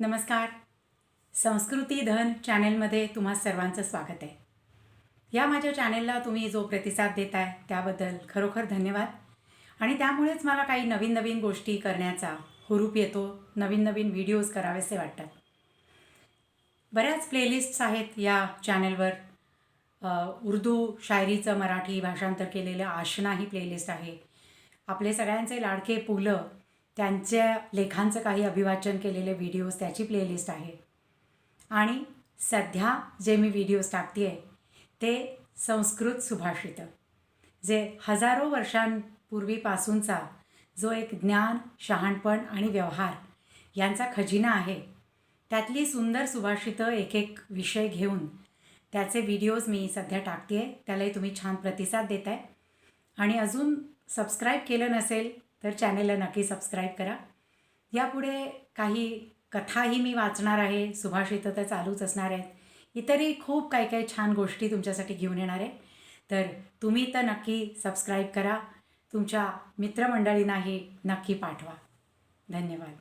नमस्कार. संस्कृती धन चॅनेलमध्ये तुम्हा सर्वांचं स्वागत आहे. या माझ्या चॅनेलला तुम्ही जो प्रतिसाद देताय त्याबद्दल खरोखर धन्यवाद. आणि त्यामुळेच मला काही नवीन नवीन गोष्टी करण्याचा हुरूप येतो नवीन नवीन व्हिडिओज करावेसे वाटतात. बऱ्याच प्लेलिस्ट्स आहेत या चॅनेलवर. उर्दू शायरीचं मराठी भाषांतर केलेलं आशना ही प्लेलिस्ट आहे. आपले सगळ्यांचे लाडके पु त्यांच्या लेखांचं काही अभिवाचन केलेले व्हिडिओज त्याची प्लेलिस्ट आहे. आणि सध्या जे मी व्हिडिओज टाकते आहे ते संस्कृत सुभाषितं. जे हजारो वर्षांपूर्वीपासूनचा जो एक ज्ञान शहाणपण आणि व्यवहार यांचा खजिना आहे त्यातली सुंदर सुभाषितं एक एक विषय घेऊन त्याचे व्हिडिओज मी सध्या टाकते आहे त्यालाही तुम्ही छान प्रतिसाद देत आहे आणि अजून सबस्क्राईब केलं नसेल तर चॅनेलला नक्की सबस्क्राईब करा. यापुढे काही कथाही मी वाचणार आहे. सुभाषित तर चालूच असणार आहेत. इतरही खूप काही काही छान गोष्टी तुमच्यासाठी घेऊन येणार आहे. तर तुम्ही तर नक्की सबस्क्राईब करा. तुमच्या मित्रमंडळींनाही नक्की पाठवा. धन्यवाद.